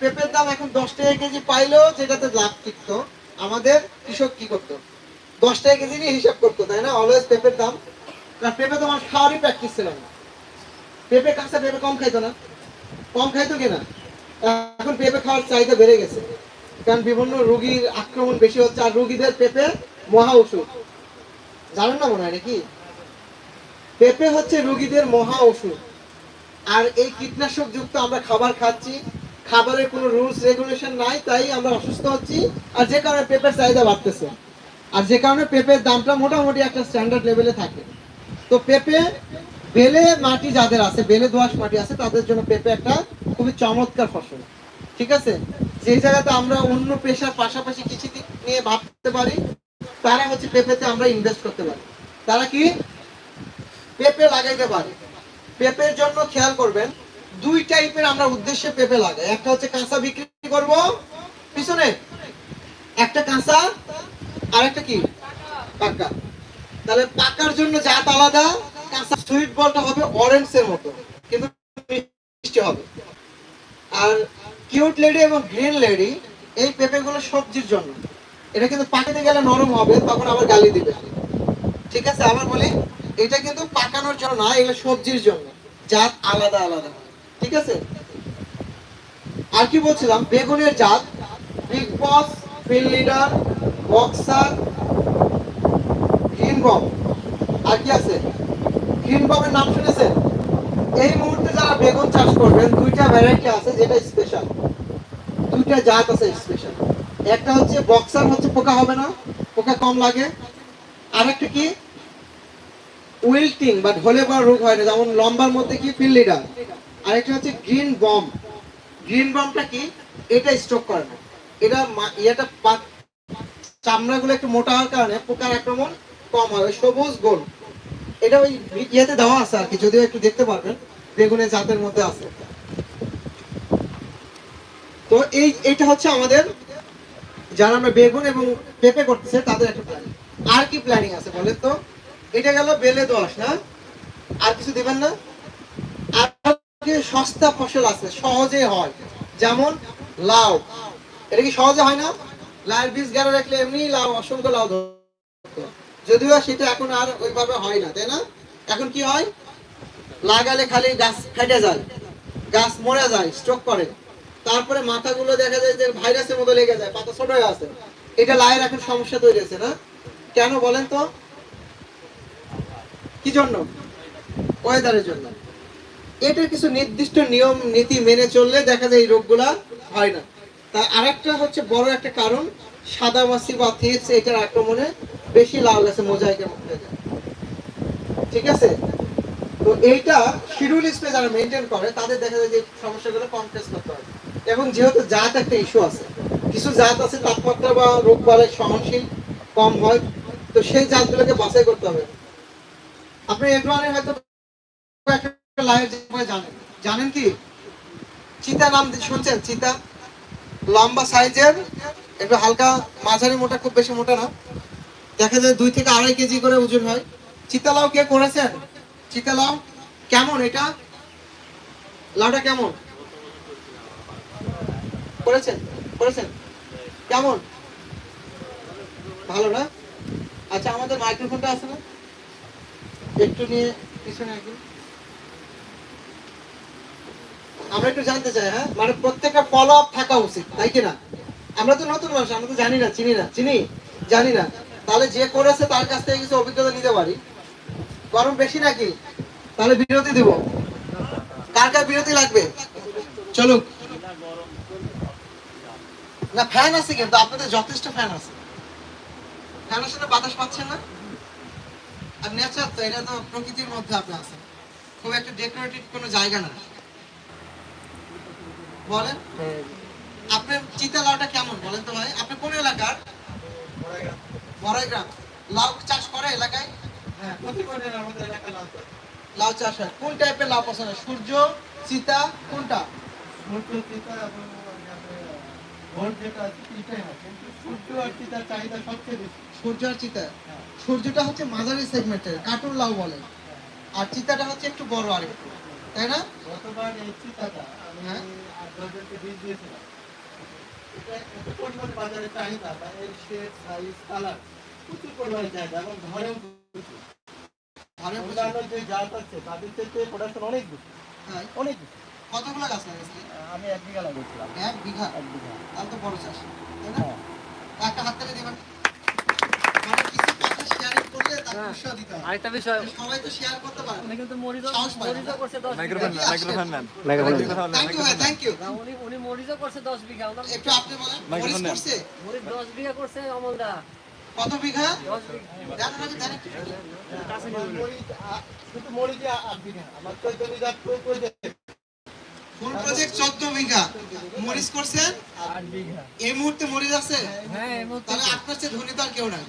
পেঁপের দাম এখন দশ টাকা কেজি পাইলেও যেটাতে লাভ টিকতো, আমাদের কৃষক কি করতো? দশ টাকা কেজি নিয়ে হিসাব করতো, তাই না? অলওয়েজ পেঁপের দাম। কারণ পেঁপে তো আমার খাওয়ারই প্র্যাকটিস ছিল না। পেঁপে কাঁচা পেঁপে কম খাইতো না। কম খাইতো কিনা? এখন পেঁপে খাওয়ার চাহিদা বেড়ে গেছে। কারণ বিভিন্ন রুগীর আক্রমণ বেশি হচ্ছে, আর রুগীদের পেঁপে মহা ওষুধ। জানেন না মনে হয় নাকি? পেঁপে হচ্ছে রুগীদের মহা ওষুধ। আর এই কীটনাশক যুক্ত আমরা খাবার খাচ্ছি, খাবারের কোনো রুলস, রেগুলেশন নাই, তাই আমরা অসুস্থ হচ্ছি, আর যে কারণে পেঁপের চাহিদা বাড়তেছে। আর যে কারণে পেঁপের দামটা মোটামুটি একটা স্ট্যান্ডার্ড লেভেলে থাকে। তো পেঁপে বেলে মাটি যাদের আছে, বেলে দোআঁশ মাটি আছে, তাদের জন্য পেঁপে একটা খুবই চমৎকার ফসল। ঠিক আছে? যে জায়গাতে আমরা অন্য পেশার পাশাপাশি কিছু নিয়ে ভাবতে পারি, তারা হচ্ছে পেঁপেতে আমরা ইনভেস্ট করতে পারি। তারা কি? পেঁপে লাগাইতে পারে। পেঁপের জন্য খেয়াল করবেন, দুই টাইপের আমরা উদ্দেশ্যে পেঁপে লাগাই। একটা হচ্ছে কাঁচা বিক্রি করব, পিছনে একটা কাঁচা, আর একটা কি? পাকা। তাহলে পাকার জন্য জাত আলাদা, কাঁচা সুইট বলটা হবে অরেঞ্জের মতো, কিন্তু মিষ্টি হবে। আর কিউট লেডি এবং গ্রিন লেডি এই পেঁপেগুলো সবজির জন্য। এটা কিন্তু পাকাতে গেলে নরম হবে, তখন আবার গালি দিবে। ঠিক আছে, আবার বলি। এটা কিন্তু পাকানোর জন্য না, এগুলো সবজির জন্য। জাত আলাদা আলাদা। ঠিক আছে? আর কি বলছিলাম? বেগুনের জাত। Big boss feel leader boxer green আর কি আছে? গ্রিন নাম শুনেছেন? এই মুহূর্তে যারা বেগুন চাষ করবেন, দুইটা ভ্যারাইটি আছে যেটা স্পেশাল দুইটা জাত আছে স্পেশাল একটা হচ্ছে বক্সার হচ্ছে পোকা হবে না, পোকা কম লাগে। আর একটা কি? উইল্টিং বা ঢলে পড়া রোগ হয় না, যেমন লম্বার মধ্যে কি আর একটা হচ্ছে গ্রিন বম গ্রিন বমটা কি? এটা স্ট্রোক করে না। এটা পা- চামড়াগুলো একটু মোটা হওয়ার কারণে পোকার আক্রমণ কম হয় সবুজ গোল। এটা ওই ইয়েতে দেওয়া আছে আর কি, যদিও একটু দেখতে পারবেন, বেগুনের জাতের মধ্যে আছে। তো এই এটা হচ্ছে আমাদের, যারা আমরা বেগুন এবং পেঁপে করতেছে, তাদের একটা প্ল্যানিং আর কি প্ল্যানিং আছে বলেন তো? এটা গেল বেলে দোয়াশ না? আর কিছু দিবেন না? আর সস্তা ফসল আছে, সহজে হয়, যেমন লাউ। এটা কি সহজে হয় না? লাউয়ের বীজ গাড়া রাখলে এমনি লাউ, অসংখ্য লাউ যদিও সেটা এখন আর ওইভাবে হয় না, তাই না? এখন কি হয়? লাগালে খালি গাছ ফেটে যায়, গাছ মরে যায় স্ট্রোক করে। তারপরে মাথাগুলো দেখা যায় যে ভাইরাসের মতো লেগে যায়, পাতা ছোট হয়ে আছে। এটা লায়ের এখন সমস্যা তৈরি হয়েছে, না? কেন বলেন তো? কি জন্য? ওয়েদারের জন্য। এটার কিছু নির্দিষ্ট নিয়ম, নীতি মেনে চললে দেখা যায় এই রোগগুলা হয় না। তা আরেকটা হচ্ছে বড় একটা কারণ, সাদা মাছি বা থিপস এটার আক্রমণে বেশি লাল গাছে মোজাইকের মধ্যে ঠিক আছে? তো এইটা শিডিউল স্পেস যারা মেনটেন করে, তাদের দেখা যায় যে সমস্যাগুলো কম ফেস করতে হয়। এবং যেহেতু জাত একটা ইস্যু আছে, কিছু জাত আছে তাপমাত্রা বা রোগ বালাই সহনশীল কম হয়, তো সেই জাতগুলোকে বাছাই করতে হবে। আপনি এগ্রোয়ানে হয়তো একটা জানেন। জানেন কি? চিতা নাম শুনছেন? চিতা? লম্বা সাইজের, একটু হালকা, মাঝারি মোটা, খুব বেশি মোটা না। দেখা যায় দুই থেকে আড়াই কেজি করে ওজন হয়। চিতালাও কে করেছেন? চিতালাও কেমন এটা? লাউটা কেমন? করেছেন? করেছেন? কেমন? ভালো না? আচ্ছা আমাদের মাইক্রোফোনটা আছে না? একটু নিয়ে পিছনে আমরা একটু জানতে চাই হ্যাঁ? মানে প্রত্যেকটা ফলো আপ থাকা উচিত, তাই কি না? আমরা তো নতুন মানুষ, আমরা তো জানি না, চিনি না, চিনি? জানি না। তাহলে যে করেছে তার কাছ থেকে কিছু অভিজ্ঞতা নিতে পারি। গরম বেশি নাকি? তাহলে বিরতি দিব। কার কার বিরতি লাগবে? চলুক না ফ্যান আছে কিন্তু, আপনাদের যথেষ্ট ফ্যান আছে। ফ্যানের সাথে বাতাস পাচ্ছেন না? আর নেচার তো এটা তো প্রকৃতির মধ্যে আপনি আছেন খুব একটা ডেকোরেটিভ কোনো জায়গা না। বলেন। আপনার চিতা লাউটা কেমন বলেন তো ভাই? আপনি কোন এলাকার? বড়াইগ্রাম। লাউ চাষ করে এলাকায়? লাউ চাষ হয়। কোন টাইপের লাউ পছন্দ? হয়? সূর্য চিতা কোনটা? সূর্য আর চিতা। সূর্যটা হচ্ছে মাঝারি সেগমেন্টের কাটুর লাউ বলে। আর চিতাটা হচ্ছে একটু বড় আর একটু তাই না? গতবার এই চিতাটা আমি হ্যাঁ। আর দশজনকে বীজ দিয়েছিলাম। এটা বাজারে চাহিদা বা এর শেপ সাইজ কালার প্রচুর পরিমাণে চাহিদা এবং ঘরেও ঘরে অন্যান্য যে জাত আছে তাদের থেকে প্রোডাকশন অনেক বেশি। হ্যাঁ, অনেক বেশি। কতগুলো গাছ লাগাইছে আমি এক বিঘা লাগিয়েছিলাম এক বিঘা? এক বিঘা। তাহলে তো বড় চাষ তাই না? হ্যাঁ। একটা হাত থেকে দিবেন মানে কিছু কথা শেয়ারিং করলে তাকে হ্যাঁ। উৎসাহ দিতে হয় আরেকটা বিষয়। সবাই তো শেয়ার করতে পারে উনি কিন্তু বিঘা। মাইক্রোফোন নেন, microphone thank you thank you উনি উনি মরিচও করছে দশ বিঘা। ওনার একটু আপনি বলেন মাইক্রোফোন করছে? মরিচ দশ বিঘা করছে অমলদা। কত বিঘা? দশ বিঘা। জানেন নাকি জানেন। কিন্তু শুধু মরিচই আ- আট বিঘা। আমার তো জমি যা প্রজেক্ট ফুল প্রজেক্ট 14 বিঘা। মরিচ করছেন? আট বিঘা এই মুহূর্তে মরিচ আছে? হ্যাঁ এর মধ্যে তাহলে আপনার চেয়ে ধনী তো আর কেউ নাই।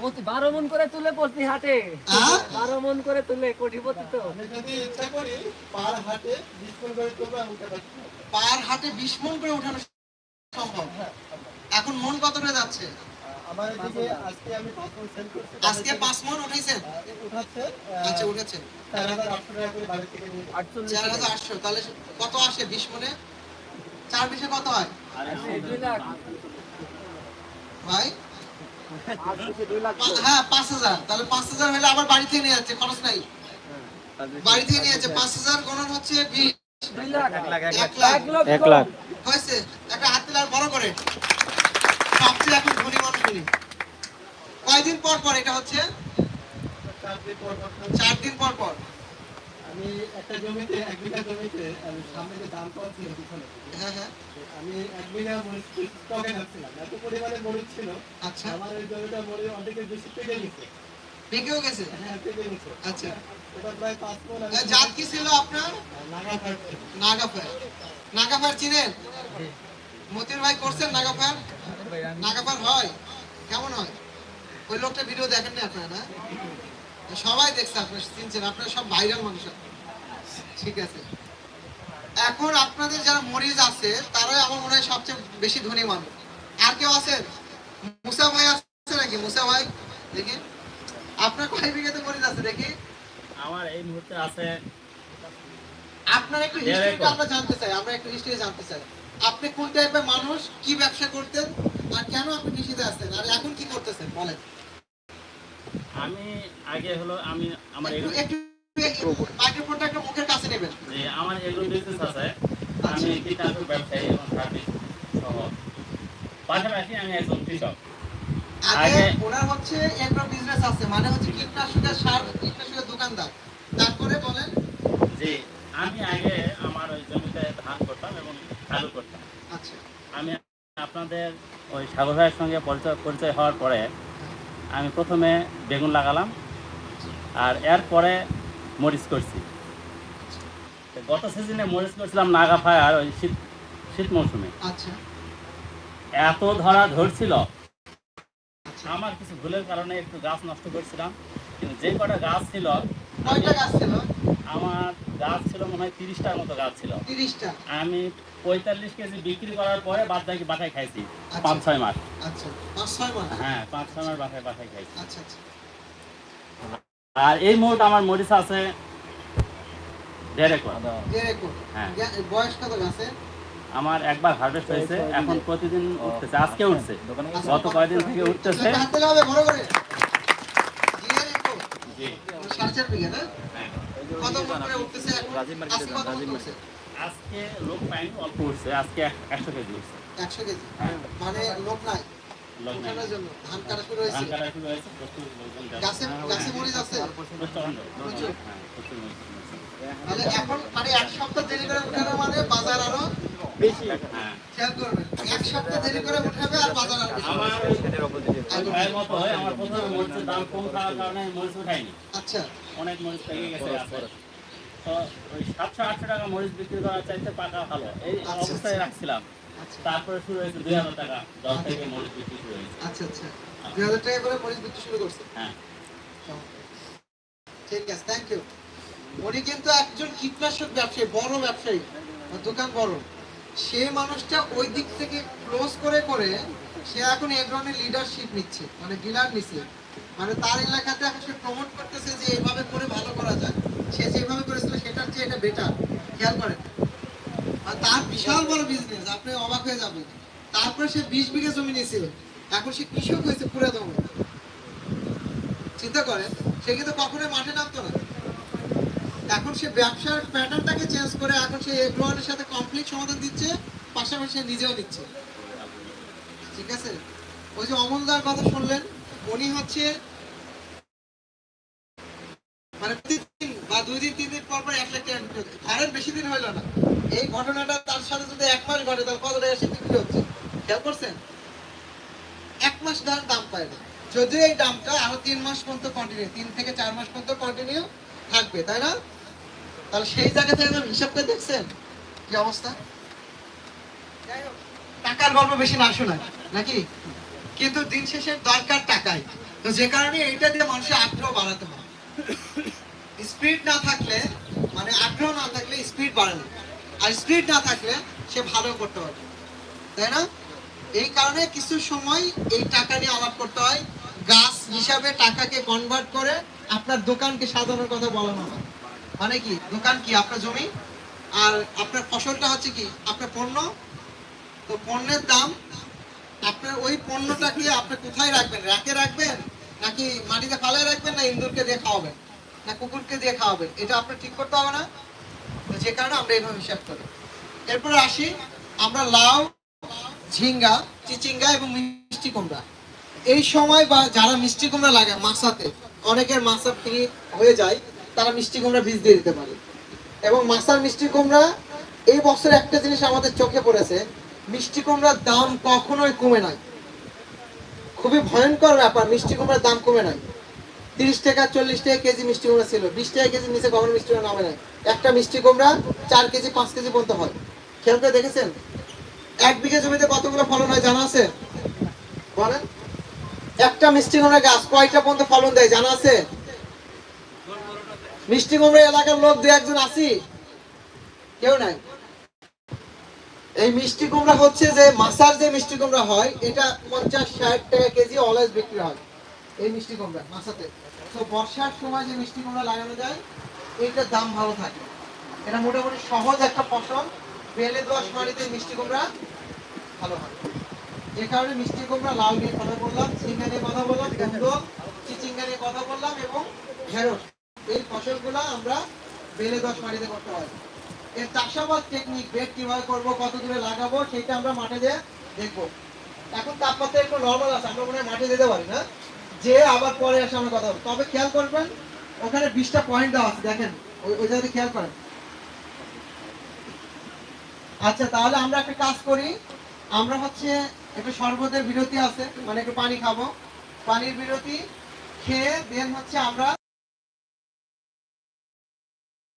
প্রতি- বারো মন করে তুলে প্রতি হাটে। হ্যাঁ? বারো মন করে তুলে কোটিপতি তো। যদি ইচ্ছা করি পার হাটে বিশ কোন করে তুলবো উঠে পার হাটে 20 মন করে উঠানো সম্ভব। এখন মন কতটা যাচ্ছে? আমার এদিকে আজকে আমি পাঁচ মন সেল করছি। আজকে 5 মন উঠাইছেন উঠাচ্ছে আচ্ছা উঠেছে। চার হাজার আটশো টাকা করে বাড়ি থেকে চার হাজার আটশো তাহলে কত আসে বিশ মনে? চার বিশে কত হয়? ভাই? হ্যাঁ পাঁচ হাজার। তাহলে পাঁচ হাজার হলে আবার বাড়ি থেকে নিয়ে যাচ্ছে খরচ নাই। বাড়ি থেকে নিয়ে যাচ্ছে পাঁচ হাজার গণন হচ্ছে বিশ। লাখ। এক লাখ। এক লাখ এক লাখ। হয়েছে। একটা হাত দিলে আর বড় করে। সবচেয়ে এখন ধনী মানুষ উনি কয়দিন পর পর এটা হচ্ছে? চার দিন পর পর। আমি একটা জমিতে এক বিঘা জমিতে আমি সামনে যে ধান পাওয়া ছিল পিছনে হ্যাঁ হ্যাঁ। আমি এক বিঘা স্টকে রাখছিলাম এত পরিমাণে মরিচ ছিল আচ্ছা। আমার এই জমিটা মরিচ অর্ধেকের বেশি পেকে গেছে। বিকেও গেছে? হ্যাঁ পেকে গেছে। আচ্ছা। ওটা প্রায় পাঁচ মন জাত কি ছিল আপনার? নাগা পাচ্ছি নাগাফার। নাগাফার চিনেন? মতির ভাই করছেন নাগাফার? নাগাফার হয়। কেমন হয়? ওই লোকটা ভিডিও দেখেন না আপনারা? না সবাই দেখছে আপনারা চিনছেন আপনারা সব ভাইরাল মানুষ। ঠিক আছে। এখন আপনাদের যারা মরিজ আছে তারাই আমার মনে হয় সবচেয়ে বেশি ধনী মানুষ। আর কেউ আছেন মুসা ভাই আছে নাকি? মুসা ভাই দেখি। আপনার কয় বিঘাতে মরিচ আছে দেখি। আমার এই মুহূর্তে আছে আপনার একটু হিস্ট্রিটা আমরা জানতে চাই আমরা একটু হিস্ট্রি জানতে চাই। আপনি কোন টাইপের মানুষ? কি ব্যবসা করতেন? আর কেন আপনি কৃষিতে আসছেন? আর এখন কি করতেছেন? বলেন। আমি আগে হলো আমি আমার একটু মাইক্রোফোনটা মুখের কাছে নেবেন। যে আমার এগ্রো বিজনেস আছে। আমি কীটনাশক ব্যবসায়ী এবং সহ। পাশাপাশি আমি একজন কৃষক। আগে ওনার হচ্ছে এগ্রো বিজনেস আছে মানে হচ্ছে কীটনাশকের সার কীটনাশকের দোকানদার। তারপরে বলেন। যে আমি আগে আমার ওই জমিতে ধান করতাম এবং চালু করতাম আচ্ছা আমি আপনাদের ওই সাগর ভাইয়ের সঙ্গে পরিচয় পরিচয় হওয়ার পরে আমি প্রথমে বেগুন লাগালাম আর এরপরে মরিচ করছি। গত সিজনে মরিচ করছিলাম নাগা ফায়ার ওই শীত শীত মৌসুমে। আচ্ছা। এত ধরা ধরছিল আমার কিছু ভুলের কারণে একটু গাছ নষ্ট করছিলাম কিন্তু যে কটা গাছ ছিল কয়টা গাছ ছিল? আমার গাছ ছিল মনে হয় তিরিশটার মতো গাছ ছিল। তিরিশটা? আমি পঁয়তাল্লিশ কেজি বিক্রি করার পরে বাদ বাকি বাসায় খাইছি আচ্ছা। পাঁচ ছয় মাস। আচ্ছা পাঁচ ছয় মাস? হ্যাঁ পাঁচ ছয় মাস বাসায় বাসায় খাইছি। আচ্ছা আচ্ছা। আর এই মুহূর্তে আমার মরিচ আছে দেড় একর। হ্যাঁ। বয়স কত গাছে আমার একবার হারভেস্ট হয়েছে এখন প্রতিদিন উঠতেছে আজকে উঠছে। গত কয়েকদিন থেকে উঠতেছে। জি। রাজীব মার্কেটে আজকে রাজীব উঠছে? আজকে লোক পাইনি অল্প উঠছে। আজকে একশো কেজি উঠছে। একশো কেজি? মানে লোক নাই? ধান কাটা শুরু হয়েছে? কাটা শুরু হয়েছে। গাছে গাছে মরিচ। হ্যাঁ, প্রচুর লোকজন আছে। তাহলে এখন মানে এক সপ্তাহ দেরি করে উঠানো মানে বাজার আরও হ্যাঁ। খেয়াল করবেন এক সপ্তাহ দেরি করে উঠাবে আর বাজার আরও বেশি। আমার ওই ভাইয়ের মতো হয় আমার প্রথমে মরিচের দাম কম থাকার কারণে মরিচ উঠাইনি। আচ্ছা। অনেক মরিচ থেকে গেছে তো ওই সাতশো আটশো টাকা মরিচ বিক্রি করার চাইতে পাকা ভালো। এই আচ্ছা, অবস্থায় রাখছিলাম। আচ্ছা। তারপরে শুরু হয়েছে দুই হাজার টাকা। দশ থেকে মরিচ বিক্রি শুরু হয়েছে। আচ্ছা আচ্ছা। দুই হাজার টাকা করে মরিচ বিক্রি শুরু করছে? হ্যাঁ। ঠিক আছে থ্যাংক ইউ উনি কিন্তু একজন কীটনাশক ব্যবসায়ী বড় ব্যবসায়ী। ওর দোকান বড়। সে মানুষটা ওই দিক থেকে ক্লোজ করে করে সে এখন এই ধরনের লিডারশিপ নিচ্ছে মানে ডিলার নিচ্ছে। মানে তার এলাকাতে এখন সে প্রমোট করতেছে যে এভাবে করে ভালো করা যায়। সে যেভাবে করেছিল সেটার চেয়ে এটা বেটার খেয়াল করেন। আর তার বিশাল বড় বিজনেস আপনি অবাক হয়ে যাবেন। তারপরে সে বিশ বিঘা জমি নিয়েছিল। এখন সে কৃষক হয়েছে পুরো দমে চিন্তা করেন, সে কিন্তু কখনোই মাঠে নামতো না। এখন সে ব্যবসার প্যাটার্নটাকে চেঞ্জ করে এখন সে এগ্রোয়ানের সাথে কমপ্লিট সমাধান দিচ্ছে, পাশাপাশি নিজেও নিচ্ছে। ঠিক আছে? ওই যে অমলদার কথা শুনলেন, উনি হচ্ছে মানে প্রতিদিন বা দুই দিন, তিন দিন পর পর এক লাখ টাকা বিক্রি বেশি দিন হইল না। এই ঘটনাটা তার সাথে যদি এক মাস ঘটে, তাহলে কত টাকা সে বিক্রি হচ্ছে? খেয়াল করছেন? এক মাস ধর দাম পায় না। যদিও এই দামটা আরও তিন মাস পর্যন্ত কন্টিনিউ তিন থেকে চার মাস পর্যন্ত কন্টিনিউ থাকবে, তাই না? তাহলে সেই জায়গা থেকে একবার হিসাব করে দেখছেন কি অবস্থা? টাকার গল্প বেশি না শোনায় নাকি? কিন্তু দিন শেষে দরকার টাকাই। তো যে কারণে এইটা দিয়ে মানুষের আগ্রহ বাড়াতে হয়। স্পিড না থাকলে মানে আগ্রহ না থাকলে স্পিড বাড়ে না। আর স্পিড না থাকলে সে ভালো করতে পারবে তাই না? এই কারণে কিছু সময় এই টাকা নিয়ে আলাপ করতে হয়। গাছ হিসাবে টাকাকে কনভার্ট করে আপনার দোকানকে সাজানোর কথা বলানো হয়। মানে কি, দোকান কি আপনার জমি? আর আপনার ফসলটা হচ্ছে কি, আপনার পণ্য? তো পণ্যের দাম, আপনার ওই পণ্যটাকে আপনি কোথায় রাখবেন? র্যাকে রাখবেন? নাকি মাটিতে ফালায় রাখবেন না ইন্দুরকে দিয়ে খাওয়াবেন? না কুকুরকে দিয়ে খাওয়াবেন? এটা আপনার ঠিক করতে হবে না? তো যে কারণে আমরা এইভাবে হিসাব করি। এরপরে আসি, আমরা লাউ, ঝিঙ্গা, চিচিঙ্গা এবং মিষ্টি কুমড়া। এই সময় বা যারা মিষ্টি কুমড়া লাগে মাছাতে, অনেকের মাছা ফ্রি হয়ে যায় তারা মিষ্টি কুমড়া বীজ দিয়ে দিতে পারে। এবং মাছার মিষ্টি কুমড়া, এই বছর একটা জিনিস আমাদের চোখে পড়েছে, মিষ্টি কুমড়ার দাম কখনোই কমে নাই। খুবই ভয়ঙ্কর ব্যাপার, মিষ্টি কুমড়ার দাম কমে নাই। তিরিশ টাকা, চল্লিশ টাকা কেজি মিষ্টি কুমড়া ছিল, বিশ টাকা কেজি নিচে কখনো মিষ্টি কুমড়া নামে নাই। একটা মিষ্টি কুমড়া চার কেজি, পাঁচ কেজি পর্যন্ত হয়। খেয়াল করে দেখেছেন? এক বিঘা জমিতে কতগুলো ফলন হয় জানা আছে? বলেন। একটা মিষ্টি কুমড়া গাছ কয়টা পর্যন্ত ফলন দেয় জানা আছে? মিষ্টি কুমড়া এলাকার লোক দু একজন আছি। কেউ নাই। এই মিষ্টি কুমড়া হচ্ছে যে মাসার যে মিষ্টি কুমড়া হয়, এটা পঞ্চাশ, ষাট টাকা কেজি অলওয়েজ বিক্রি হয় এই মিষ্টি কুমড়া মাসাতে তো বর্ষার সময় যে মিষ্টি কুমড়া লাগানো যায় এইটার দাম ভালো থাকে। এটা মোটামুটি সহজ একটা ফসল। বেলে দোয়াশ মাটিতে মিষ্টি কুমড়া ভালো হয়। যে কারণে মিষ্টি কুমড়া লাল নিয়ে কথা বললাম, ঝিঙ্গা নিয়ে কথা বললাম কুমড়ো চিচিঙ্গা নিয়ে কথা বললাম এবং ঢেঁড়স। এই ফসলগুলো আমরা বেলে দশ মাটিতে করতে হয়। এর চাষাবাদ টেকনিক বেড কীভাবে করব কত দূরে লাগাবো সেটা আমরা মাঠে যেয়ে দেখব। এখন তাপমাত্রা একটু নর্মাল আছে, আমরা মনে হয় মাঠে যেতে পারি না। যে আবার পরে এসে আমরা কথা তবে খেয়াল করবেন, ওখানে বিশটা পয়েন্ট দেওয়া আছে, দেখেন, ওই ওই জায়গাতে খেয়াল করেন। আচ্ছা তাহলে আমরা একটা কাজ করি, আমরা হচ্ছে একটু শরবতের বিরতি আছে মানে একটু পানি খাব। পানির বিরতি খেয়ে দেন হচ্ছে আমরা